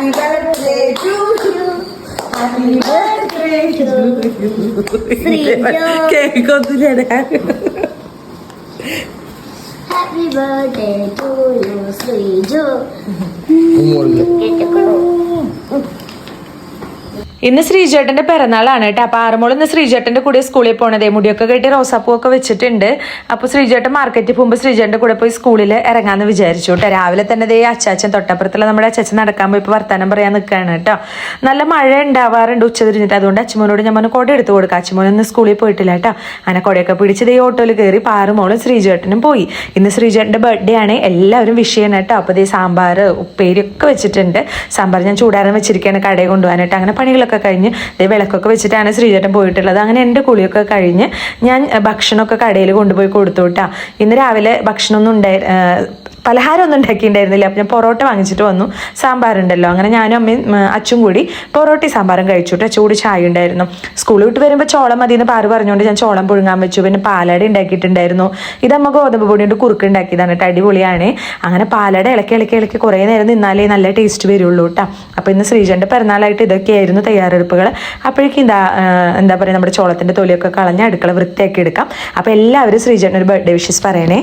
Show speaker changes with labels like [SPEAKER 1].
[SPEAKER 1] happy birthday to you happy birthday to
[SPEAKER 2] cake ഒന്നുമില്ല
[SPEAKER 1] happy birthday to you Sreeju
[SPEAKER 2] ഇന്ന് ശ്രീജേട്ടന്റെ പിറന്നാളാണ് കേട്ടോ. അപ്പൊ ആറുമോൾ ഇന്ന് ശ്രീജേട്ടന്റെ കൂടെ സ്കൂളിൽ പോണതേ. മുടിയൊക്കെ കെട്ടി റോസാപ്പൂ ഒക്കെ വെച്ചിട്ടുണ്ട്. അപ്പൊ ശ്രീജേട്ടൻ മാർക്കറ്റിൽ പോകുമ്പോൾ ശ്രീജേട്ടന്റെ കൂടെ പോയി സ്കൂളിൽ ഇറങ്ങാന്ന് വിചാരിച്ചു കേട്ടോ. രാവിലെ തന്നെ ദേ അച്ചാച്ചൻ തൊട്ടപ്പുറത്തുള്ള നമ്മുടെ അച്ചാച്ചൻ നടക്കാൻ പോയി ഇപ്പൊ വർത്താനം പറയാൻ നിൽക്കുകയാണ് കേട്ടോ. നല്ല മഴ ഉണ്ടാവാറുണ്ട് ഉച്ച തിരിഞ്ഞിട്ട് അതുകൊണ്ട് അച്ഛമോനോട് ഞാൻ കൊട എടുത്ത് കൊടുക്കാം. അച്ചുമോൻ ഇന്ന് സ്കൂളിൽ പോയിട്ടില്ല കേട്ടോ. അങ്ങനെ കൊടയൊക്കെ പിടിച്ച് ദേ ഓട്ടോയിൽ കയറി പാറുമോളും ശ്രീജേട്ടനും പോയി. ഇന്ന് ശ്രീജേട്ടന്റെ ബർത്ത്ഡേ ആണ്. എല്ലാവരും വിഷ് ചെയ്യണം കേട്ടോ. അപ്പൊ ദേ സാമ്പാർ ഉപ്പേരിയൊക്കെ വെച്ചിട്ടുണ്ട്. സാമ്പാർ ഞാൻ ചൂടാറാൻ വെച്ചിരിക്കുകയാണ് കടയിൽ കൊണ്ടുപോകാനായിട്ട്. അങ്ങനെ പണികളൊക്കെ കഴിഞ്ഞ് ദേ വിളക്കൊക്കെ വെച്ചിട്ടാണ് ശ്രീചേട്ടൻ പോയിട്ടുള്ളത്. അങ്ങനെ എന്റെ കുളിയൊക്കെ കഴിഞ്ഞ് ഞാൻ ഭക്ഷണമൊക്കെ കടയിൽ കൊണ്ടുപോയി കൊടുത്തു കേട്ടാ. ഇന്ന് രാവിലെ ഭക്ഷണമൊന്നും ഉണ്ടായി ആഹ് പലഹാരം ഒന്നും ഉണ്ടാക്കിയിട്ടുണ്ടായിരുന്നില്ല. അപ്പം ഞാൻ പൊറോട്ട വാങ്ങിച്ചിട്ട് വന്നു. സാമ്പാറുണ്ടല്ലോ. അങ്ങനെ ഞാനും അമ്മയും അച്ചും കൂടി പൊറോട്ടി സാമ്പാറും കഴിച്ചു. കേട്ടോ ചൂട് ചായ ഉണ്ടായിരുന്നു. സ്കൂളിൽ വിട്ട് വരുമ്പോൾ ചോളം മതി എന്ന് പാറ് പറഞ്ഞുകൊണ്ട് ഞാൻ ചോളം പുഴുങ്ങാൻ വെച്ചു. പിന്നെ പാലട ഉണ്ടാക്കിയിട്ടുണ്ടായിരുന്നു. ഇതമ്മ ഗോതമ്പ് പൊടി കൊണ്ട് കുറുക്ക് ഉണ്ടാക്കിയതാണ്. അടിപൊളിയാണ്. അങ്ങനെ പാലട ഇളക്കി ഇളക്കി ഇളക്കി കുറേ നേരം നിന്നാലേ നല്ല ടേസ്റ്റ് വരുള്ളൂ കേട്ടോ. അപ്പോൾ ഇന്ന് ശ്രീജന്റെ പിറന്നാളായിട്ട് ഇതൊക്കെയായിരുന്നു തയ്യാറെടുപ്പുകൾ അപ്പോഴേക്കും എന്താ എന്താ പറയുക നമ്മുടെ ചോളത്തിന്റെ തൊലിയൊക്കെ കളഞ്ഞ് അടുക്കള വൃത്തിയാക്കി എടുക്കാം. അപ്പോൾ എല്ലാവരും ശ്രീജന്റെ ഒരു ബർത്ത്ഡേ വിഷസ് പറയണേ.